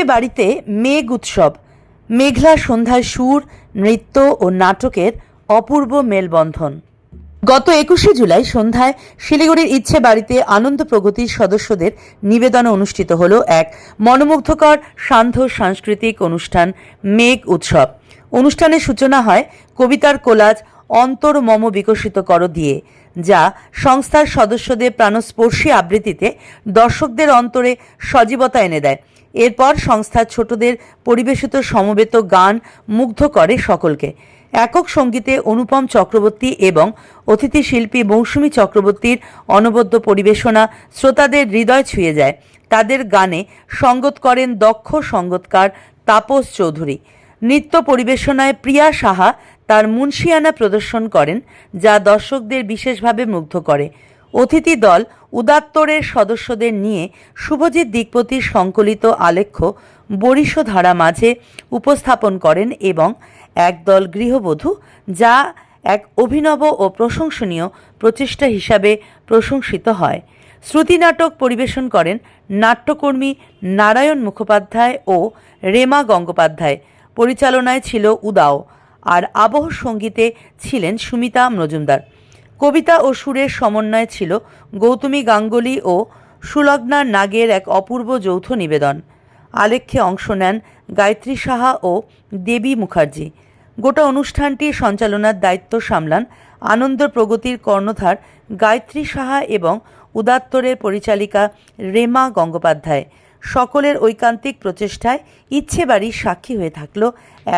এ বাড়িতে মেঘ উৎসব। মেঘলা সন্ধ্যায় সুর, নৃত্য ও নাটকের অপূর্ব মেলবন্ধন। গত একুশে জুলাই সন্ধ্যায় শিলিগুড়ির ইচ্ছে বাড়িতে আনন্দ প্রগতির সদস্যদের নিবেদনে অনুষ্ঠিত হল এক মনোমুগ্ধকর সান্ধ্য সাংস্কৃতিক অনুষ্ঠান, মেঘ উৎসব। অনুষ্ঠানের সূচনা হয় কবিতার কোলাজ অন্তর মম বিকশিত কর দিয়ে, যা সংস্থার সদস্যদের প্রাণস্পর্শী আবৃত্তিতে দর্শকদের অন্তরে সজীবতা এনে দেয়। এরপর সংস্থার ছোটদের পরিবেশিত সমবেত গান মুগ্ধ করে সকলকে। একক সঙ্গীতে অনুপম চক্রবর্তী এবং অতিথি শিল্পী মৌসুমী চক্রবর্তীর অনবদ্য পরিবেশনা শ্রোতাদের হৃদয় ছুঁয়ে যায়। তাদের গানে সঙ্গত করেন দক্ষ সঙ্গতকার তাপস চৌধুরী। নৃত্য পরিবেশনায় প্রিয়া সাহা তার মুন্সিয়ানা প্রদর্শন করেন, যা দর্শকদের বিশেষভাবে মুগ্ধ করে। অতিথি দল উদাত্তরের সদস্যদের নিয়ে শুভজিৎ দিকপতির সংকলিত আলেখ্য বরিশধারা মাঝে উপস্থাপন করেন এবং একদল গৃহবধূ যা এক অভিনব ও প্রশংসনীয় প্রচেষ্টা হিসাবে প্রশংসিত হয়। শ্রুতি নাটক পরিবেশন করেন নাট্যকর্মী নারায়ণ মুখোপাধ্যায় ও রেমা গঙ্গোপাধ্যায়। পরিচালনায় ছিল উদাও। আর আবহ সঙ্গীতে ছিলেন সুমিতা মজুমদার। কবিতা ও সুরের সমন্বয় ছিল গৌতমী গাঙ্গুলি ও সুলগ্না নাগের এক অপূর্ব যৌথ নিবেদন। আলেখ্যে অংশ নেন গায়ত্রী সাহা ও দেবী মুখার্জি। গোটা অনুষ্ঠানটির সঞ্চালনার দায়িত্ব সামলান আনন্দ প্রগতির কর্ণধার গায়ত্রী সাহা এবং উদাত্তরের পরিচালিকা রেমা গঙ্গোপাধ্যায়। সকলের ঐকান্তিক প্রচেষ্টায় ইচ্ছে বাড়ির সাক্ষী হয়ে থাকল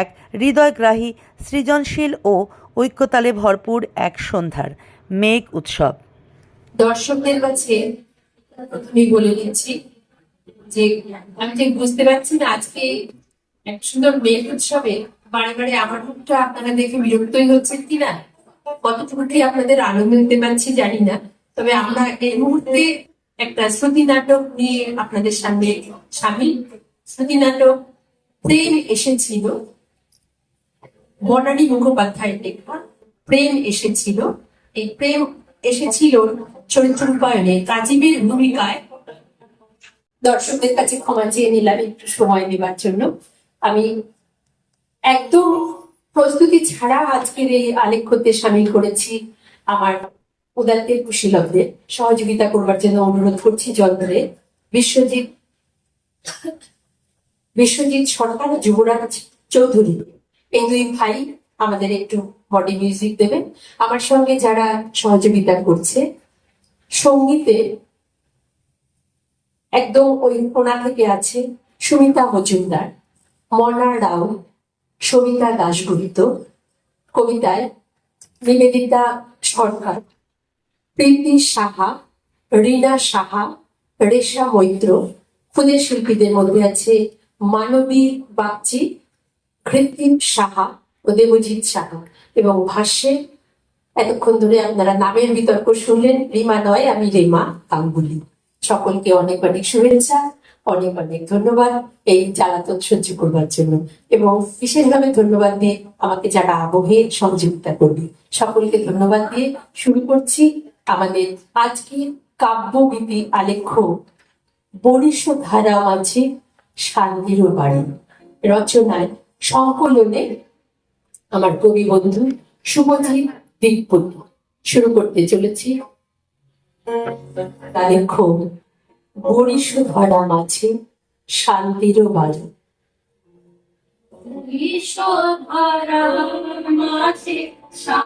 এক হৃদয়গ্রাহী, সৃজনশীল ও ঐক্যতালে ভরপুর এক সন্ধ্যার মেঘ উৎসব। দর্শকদের কাছে প্রথমেই বলে দিচ্ছি যে আমি ঠিক বুঝতে পারছি না, আজকে এক সুন্দর মেঘ উৎসবে বারে বারে আমার মুখটা আপনারা দেখে বিরক্তই হচ্ছেন কিনা? কতটুকুটি আপনাদের আনন্দ দিতে পারছি জানি না। তবে আমরা এই মুহূর্তে একটা শ্রুতি নাটক নিয়ে আপনাদের সামনে সামিল। শ্রুতি নাটক প্রেম এসেছিল। বনানী মুখোপাধ্যায়ের লেখা প্রেম এসেছিল। এই প্রেম এসেছিল চরিত্র রূপায়ণে। রাজীবের ভূমিকায় দর্শকদের কাছে ক্ষমা চেয়ে নিলাম একটু সময় নেবার জন্য। আমি একদম প্রস্তুতি ছাড়া আজকের এই আলেখ্যতে সামিল করেছি। আমার উদাত্তের কুশীলকদের সহযোগিতা করবার জন্য অনুরোধ করছি জল ধরে বিশ্বজিৎ বিশ্বজিৎ সরকার যুবরাজ চৌধুরী। এই দুই ভাই আমাদের একটু বডি মিউজিক দেবেন। আমার সঙ্গে যারা সহযোগিতা করছে, সঙ্গীতে একদম ওই কোনা থেকে আছে সুমিতা মজুমদার, মনা রাও, সবিতা দাশগুপ্ত, কবিতায় নিবেদিতা সরকার। প্রীতি সাহা, রীনা সাহা, রেশা মৈত্র। খুদের শিল্পীদের মধ্যে আছে মানবী বাগচি, কৃত্রিম সাহা ও দেবজিৎ সাহা। এবং ভাষ্যে, এতক্ষণ ধরে আপনারা নামের বিতর্ক শুনলেন, রিমা নয়, আমি রেমা গাঙ্গুলি। সকলকে অনেক অনেক শুভেচ্ছা, অনেক অনেক ধন্যবাদ এই জ্বালাতন সহ্য করবার জন্য। এবং বিশেষভাবে ধন্যবাদ দিয়ে আমাকে যারা আবহে সহযোগিতা করবে, সকলকে ধন্যবাদ দিয়ে শুরু করছি। আমাদের আজকে কাব্যগীতি আলেখ্য বরিষ্ঠ ধারা মাঝে শান্তির বাড়ি। রচনায় সংকলনে আমার কবি বন্ধু শুভজিৎ দিকপতি শুরু করতে চলেছি। আলেখ্য বরিষ্ঠ ধরা মাঝে শান্তির বাড়ি। শান্তির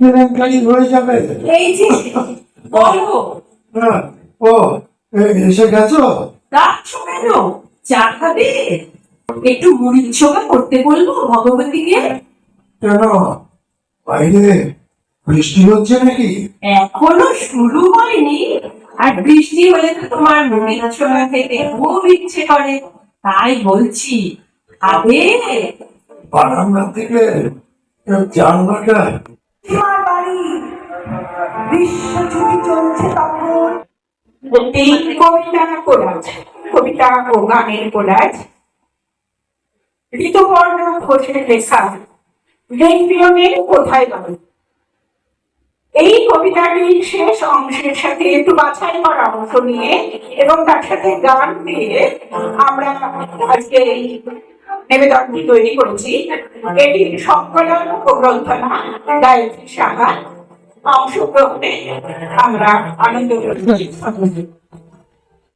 কেলেঙ্কারি হয়ে যাবে। এই যে বলো। না, ও এসে গেছো? ডাকছো কেন চা খাবে? একটু মুড়ি ছোকা করতে বলব ভগবতীকে? কেন? বাইরে বৃষ্টি হচ্ছে নাকি? এখনও শুরু হয়নি। আর বৃষ্টি হলে তো তোমার মুড়ির ছোলা খেতে খুব ইচ্ছে করে। তাই বলছি আবে বারান্দা থেকে জানলাটা তোমার বাড়ি বিশ্ব চলছে তখন। এই কবিতা কোলাজ কবিতা ও গানের কোলাজ। ঋতুপর্ণ ঘোষের লেখা রেডিওনের কোথায় বাড়ি? এই কবিতাটির শেষ অংশের সাথে একটু বাছাই করা অংশ নিয়ে এবং তার সাথে গান দিয়ে আমরা আজকে এই নিবেদনটি তৈরি করেছি। এটি সংকলন ও গ্রন্থনা, গায়ত্রী সাহা, অংশগ্রহণে আমরা আনন্দ